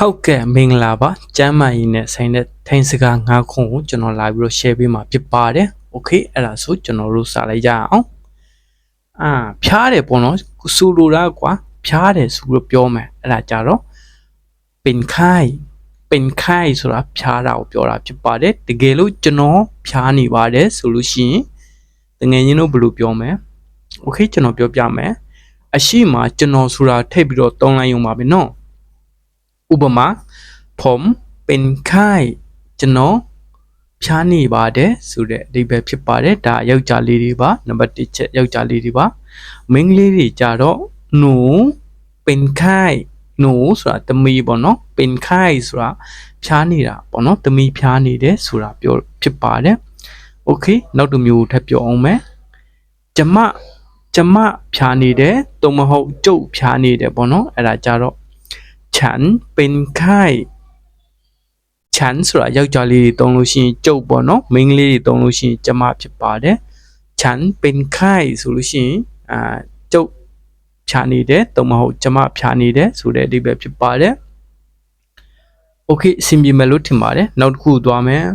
ဟုတ်ကဲ့မင်္ဂလာပါကျမ်းမာရေးနဲ့ဆိုင်တဲ့ထိုင်းစကား၅ခုကိုကျွန်တော်လာပြီးတော့ share ပေးမှာဖြစ်ပါတယ်။ Okay အဲ့ဒါဆိုကျွန်တော်တို့စလိုက်ကြအောင်။အာဖြားတယ်ပေါ့နော်စူလိုတာကွာဖြားတယ်ဆိုလို့ပြောမယ်အဲ့ဒါကြတော့ပင်ခိုင်ပင်ခိုင်ဆိုတာဖြားတာကိုပြောတာဖြစ်ပါတယ်တကယ်လို့ကျွန်တော်ဖြားနေပါတယ်ဆိုလို့ရှိရင်တငယ်ချင်းတို့ဘယ်လိုပြောမလဲ။ Okay ကျွန်တော်ပြောပြမယ်။အရှိမကျွန်တော်ဆိုတာထည့်ပြီးတော့တုံးလိုက်ရုံပါပဲနော်။ ဥပမာผมเป็นไข้ကျွန်တော်ဖြားနေပါတယ်ဆိုတဲ့အဓိပ္ပာယ်ဖြစ်ပါတယ်ဒါယောက်ျားလေးတွေပါနံပါတ်1ချက်ယောက်ျားလေးတွေပါမိန်းကလေးတွေကြတော့หนูเป็นไข้หนูဆိုတာတမီပေါ့နော်เป็นไข้ဆိုတာဖြားနေတာပေါ့နော်တမီဖြားနေတယ်ဆိုတာပြောဖြစ်ပါတယ်โอเคနောက်တစ်မျိုးထပ်ပြောအောင်မယ်ကျမကျမဖြားနေတယ်တုံမဟုတ်ကျုပ်ဖြားနေတယ်ပေါ့နော်အဲ့ဒါကြတော့ ฉันเป็นไข้ฉันဆိုတာယောက်ျားလေးတွေတုံးလို့ရှိရင်ကျုပ်ပေါ့နော်မိန်းကလေးတွေတုံးလို့ရှိရင်ကျမဖြစ်ပါတယ်ฉันเป็นไข้ဆိုလို့ရှိရင်အာကျုပ်ဖြာနေတယ်တုံးမဟုတ်ကျမဖြာနေတယ်ဆိုတဲ့အဓိပ္ပာယ်ဖြစ်ပါတယ်โอเคအဆင်ပြေမယ်လို့ထင်ပါတယ်နောက်တစ်ခုသွားမယ်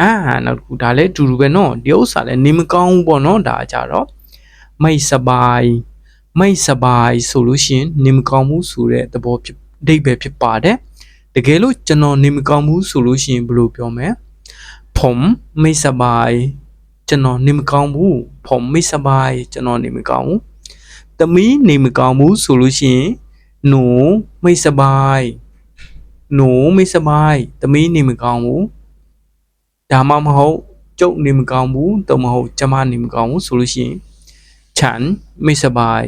အာနောက်တစ်ခုဒါလည်းအတူတူပဲเนาะဒီဥစ္စာလည်းနေမကောင်းဘူးပေါ့เนาะဒါကြတော့မိတ်စပိုင် မိတ်စပိုင်ဆိုလို့ရှိရင်နေမကောင်းဘူးဆိုတဲ့သဘောဖြစ်အဓိပ္ပာယ်ဖြစ်ပါတယ်တကယ်လို့ကျွန်တော်နေမကောင်းဘူးဆိုလို့ရှိရင်ဘယ်လိုပြောမလဲผมไม่สบายကျွန်တော်နေမကောင်းဘူးผมไม่สบายကျွန်တော်နေမကောင်းဘူးတမီးနေမကောင်းဘူးဆိုလို့ရှိရင်หนูไม่สบายหนูไม่สบายတမီးနေမကောင်းဘူးဒါမှမဟုတ်ကျုပ်နေမကောင်းဘူးတော့မဟုတ်ကျမနေမကောင်းဘူးဆိုလို့ရှိရင်ฉันไม่สบาย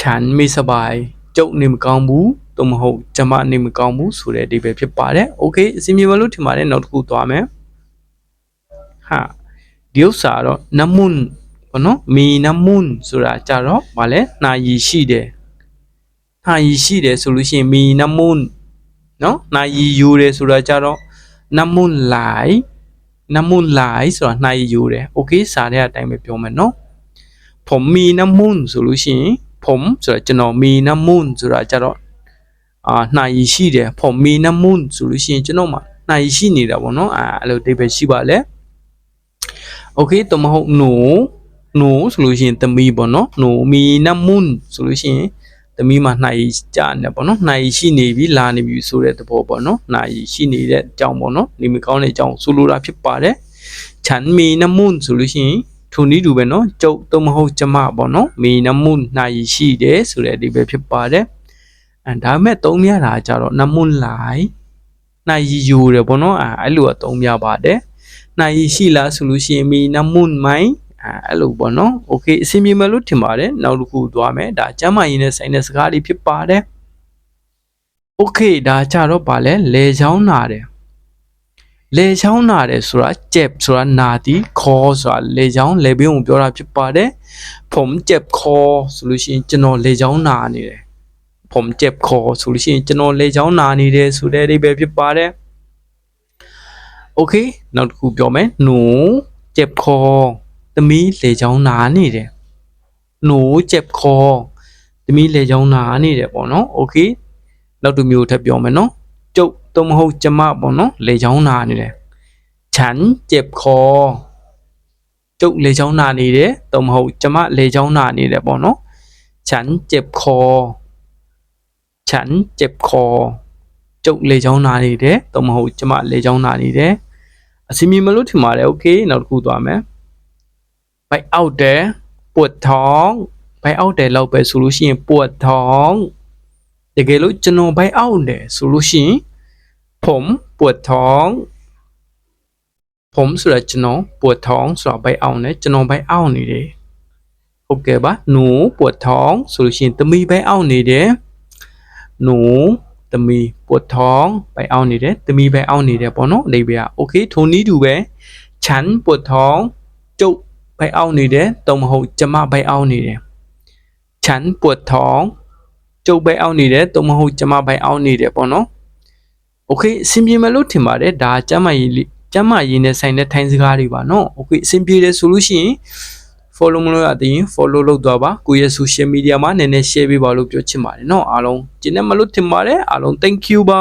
ฉันไม่สบายကျုပ်နေမကောင်းဘူးသို့မဟုတ်ကျမနေမကောင်းဘူးဆိုတဲ့အဓိပ္ပာယ်ဖြစ်ပါတယ်โอเคအစီအမြေမလို့ထင်ပါတယ်နောက်တစ်ခုသွားမယ်ဟာဒီဥစ္စာတော့နမွန်းဘောနော်မီနမွန်းဆိုတာကြတော့ဗာလဲနှာရည်ရှိတယ်နှာရည်ရှိတယ်ဆိုလို့ရှိရင်မီနမွန်းနော်နှာရည်ယူတယ်ဆိုတာကြတော့နမွန်းလိုက်နမွန်းလိုက်ဆိုတာနှာရည်ယူတယ်โอเคစာတဲ့အတိုင်းပဲပြောမယ်နော်ผมมีน้ำมูลဆိုလို့ရှိရင် ผมဆိုတာကျွန်တော်มีน้ำมูลဆိုတာကြတော့အာနှာရည်ရှိတယ်ผมมีน้ำมูลဆိုလို့ရှိရင်ကျွန်တော်မှာနှာရည်ရှိနေတာပေါ့နော်အာအဲ့လိုအဓိပ္ပာယ်ရှိပါလေโอเคတော့မဟုတ်หนูหนูဆိုလို့ရှိရင်သမီးပေါ့နော်หนูมีน้ำมูลဆိုလို့ရှိရင်သမီးမှာနှာရည်ကြာနေပေါ့နော်နှာရည်ရှိနေပြီလာနေပြီဆိုတဲ့သဘောပေါ့နော်နှာရည်ရှိနေတဲ့အကြောင်းပေါ့နော်နေမကောင်းတဲ့အကြောင်းဆိုလိုတာဖြစ်ပါတယ်ฉันมีน้ำมูลဆိုလို့ရှိရင် ထိုနည်းတူပဲเนาะကျုပ်တော့မဟုတ်ကျမပေါ့เนาะမီနမှုနှာရည်ရှိတယ်ဆိုတဲ့အဓိပ္ပာယ်ဖြစ်ပါတယ်အဲဒါပေမဲ့သုံးမြတာကြတော့နမှုလိုက်နှာရည်ယူတယ်ပေါ့เนาะအဲအဲ့လိုကသုံးမြပါတယ်နှာရည်ရှိလားဆိုလို့ရှိရင်မီနမှုမိုင်းအဲအဲ့လိုပေါ့เนาะโอเคအဆင်ပြေမယ်လို့ထင်ပါတယ်နောက်တစ်ခုသွားမယ်ဒါကျမ်းမာရေးနဲ့ဆိုင်တဲ့စကားလေးဖြစ်ပါတယ်โอเคဒါကြတော့ဗာလဲလေချောင်းနာတယ် လေချောင်းနာတယ်ဆိုတာเจ็บဆိုတာနာတီခေါ်ဆိုတာလေချောင်းလေပင်းကိုပြောတာဖြစ်ပါတယ်ผมเจ็บคอဆိုလို့ရှိရင်ကျွန်တော်လေချောင်းနာနေတယ်ผมเจ็บคอဆိုလို့ရှိရင်ကျွန်တော်လေချောင်းနာနေတယ်ဆိုတဲ့အဓိပ္ပာယ်ဖြစ်ပါတယ်โอเคနောက်တစ်ခုပြောမယ်หนูเจ็บคอသမီးလေချောင်းနာနေတယ်หนูเจ็บคอသမီးလေချောင်းနာနေတယ်ပေါ့နော်โอเคနောက်တစ်မျိုးထပ်ပြောမယ်နော် ကျုပ် သို့မဟုတ်ကျမပေါ့နော်လေချောင်းနာနေတယ်ฉันเจ็บคอကျုပ်လေချောင်းနာနေတယ်သို့မဟုတ်ကျမလေချောင်းနာနေတယ်ပေါ့နော်ฉันเจ็บคอฉันเจ็บคอကျုပ်လေချောင်းနာနေတယ်သို့မဟုတ်ကျမလေချောင်းနာနေတယ်အစီအမီမလို့ထင်ပါတယ်โอเคနောက်တစ်ခုသွားမယ်ဘိုက်အောက်တယ်ปวดท้องဘိုက်အောက်တယ်လောက်ပဲဆိုလို့ရှိရင်ปวดท้อง တကယ်လို့ကျွန်တော်ဘိုက်အောက်တယ်ဆိုလို့ရှိရင် ผมปวดท้องผมဆိုတာကျွန်တော်ปวดท้องဆိုတာဘိုက်အောက်တယ်ကျွန်တော်ဘိုက်အောက်နေတယ်ဟုတ်ကဲ့ပါหนูปวดท้องဆိုလို့ရှိရင်သမီးဘိုက်အောက်နေတယ်หนูသမီးปวดท้องဘိုက်အောက်နေတယ်သမီးဘိုက်အောက်နေတယ်ပေါ့နော်အဓိပ္ပာယ်โอเคထိုနည်းတူပဲฉันปวดท้องကျုပ်ဘိုက်အောက်နေတယ်တုံမဟုတ်ကျမဘိုက်အောက်နေတယ်ฉันปวดท้อง ကျုပ်ဘိုက်အောက်နေတယ်သို့မဟုတ်ကျမဘိုက်အောက်နေတယ်ပေါ့နော် โอเคအဆင်ပြေမယ်လို့ထင်ပါတယ်ဒါကျမ်းမာရေးလေးကျမ်းမာရေးနဲ့ဆိုင်တဲ့ထိုင်းစကားတွေပါနော်โอเคအဆင်ပြေတယ်ဆိုလို့ရှိရင် follow မလုပ်ရသေးရင် follow လုပ်သွားပါကိုယ့်ရဲ့ social media မှာနည်းနည်း share ပေးပါလို့ပြောချင်ပါတယ်เนาะအားလုံးကျင်းနေမလို့ထင်ပါတယ်အားလုံး thank you ပါ